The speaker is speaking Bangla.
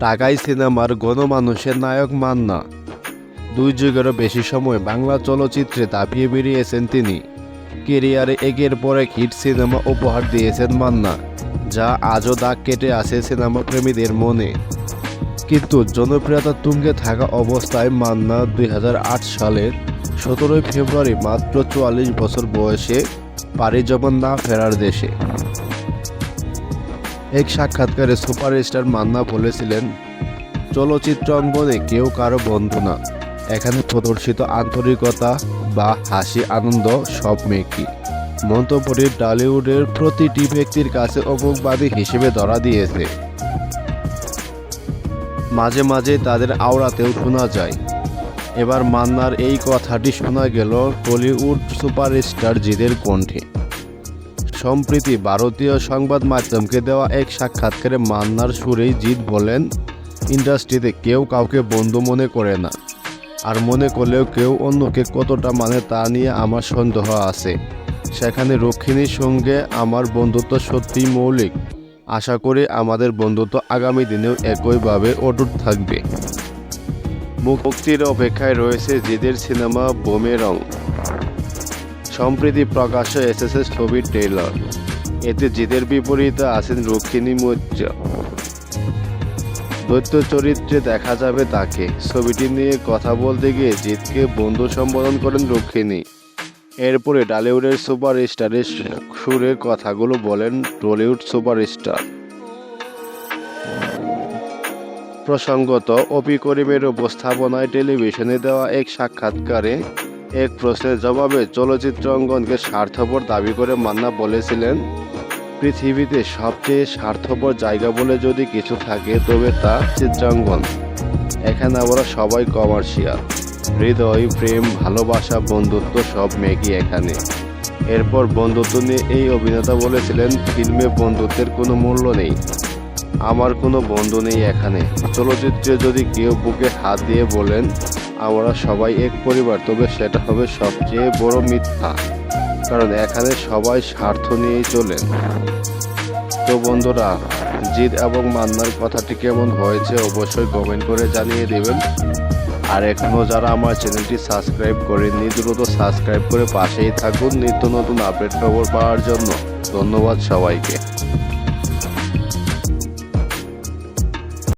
ঢাকাই সিনেমার গণমানুষের নায়ক মান্না। দুই যুগেরও বেশি সময় বাংলা চলচ্চিত্রে দাপিয়ে বেরিয়েছেন তিনি। কেরিয়ারে একের পর এক হিট সিনেমা উপহার দিয়েছেন মান্না, যা আজও দাগ কেটে আছে সিনেমা প্রেমীদের মনে। কিন্তু জনপ্রিয়তা তুঙ্গে থাকা অবস্থায় মান্না দুই হাজার আট সালের সতেরোই ফেব্রুয়ারি মাত্র চুয়াল্লিশ বছর বয়সে পাড়ি জমান না ফেরার দেশে। এক সাক্ষাৎকারে সুপারস্টার মান্না বলেছিলেন চলচ্চিত্র অঙ্গনে কেউ কারও বন্ধু না। এখানে প্রদর্শিত আন্তরিকতা বা হাসি, আনন্দ সব মেকি মন্তব্যটি টলিউডের প্রতিটি ব্যক্তির কাছে অমুকবাদী হিসেবে ধরা দিয়েছে। মাঝে মাঝে তাদের আওড়াতেও শোনা যায়। এবার মান্নার এই কথাটি শোনা গেল টলিউড সুপারস্টার জিদের কণ্ঠে। সম্প্রতি ভারতীয় সংবাদ মাধ্যমকে দেওয়া এক সাক্ষাৎকারে মান্নার সুরেই জিৎ বলেন, ইন্ডাস্ট্রিতে কেউ কাউকে বন্ধু মনে করে না। আর মনে করলেও কেউ অন্যকে কতটা মানে তা নিয়ে আমার সন্দেহ আছে। সেখানে রক্ষিণীর সঙ্গে আমার বন্ধুত্ব সত্যিই মৌলিক। আশা করি আমাদের বন্ধুত্ব আগামী দিনেও একইভাবে অটুট থাকবে। মুক্তির অপেক্ষায় রয়েছে জিদের সিনেমা বোমে রং সম্প্রতি প্রকাশ্যে এসেছে ছবির ট্রেলার এতে জিদের বিপরীতে আছেন রক্ষিণী মৈত্র দৈত্য চরিত্রে দেখা যাবে তাকে। ছবিটি নিয়ে কথা বলতে গিয়ে জিতকে বন্ধু সম্বোধন করেন রক্ষিণী। এরপরে টলিউডের সুপার স্টারের সুরে কথাগুলো বলেন টলিউড সুপারস্টার। প্রসঙ্গত, অপি করিমের উপস্থাপনায় টেলিভিশনে দেওয়া এক সাক্ষাৎকারে এক প্রশ্নের জবাবে চলচ্চিত্র অঙ্গনকে স্বার্থপর দাবি করে মান্না বলেছিলেন, পৃথিবীতে সবচেয়ে স্বার্থপর জায়গা বলে যদি কিছু থাকে, তবে তা চিত্রাঙ্গন। এখানে আমরা সবাই কমার্শিয়াল। হৃদয়, প্রেম, ভালোবাসা, বন্ধুত্ব সব মেকি এখানে। এরপর বন্ধুত্ব নিয়ে এই অভিনেতা বলেছিলেন, ফিল্মে বন্ধুত্বের কোনো মূল্য নেই। আমার কোনো বন্ধু নেই এখানে। চলচ্চিত্রে যদি কেউ বুকে হাত দিয়ে বলেন আমরা সবাই এক পরিবার, তবে সেটা হবে সবচেয়ে বড় মিথ্যা, কারণ এখানে সবাই স্বার্থ নিয়েই চলেন। তো বন্ধুরা জিৎ এবং মান্নার কথাটি কেমন হয়েছে অবশ্যই কমেন্ট করে জানিয়ে দেবেন। আর এখনও যারা আমার চ্যানেলটি সাবস্ক্রাইব করেননি, দ্রুত সাবস্ক্রাইব করে পাশেই থাকুন নিত্য নতুন আপডেট খবর পাওয়ার জন্য। ধন্যবাদ সবাইকে।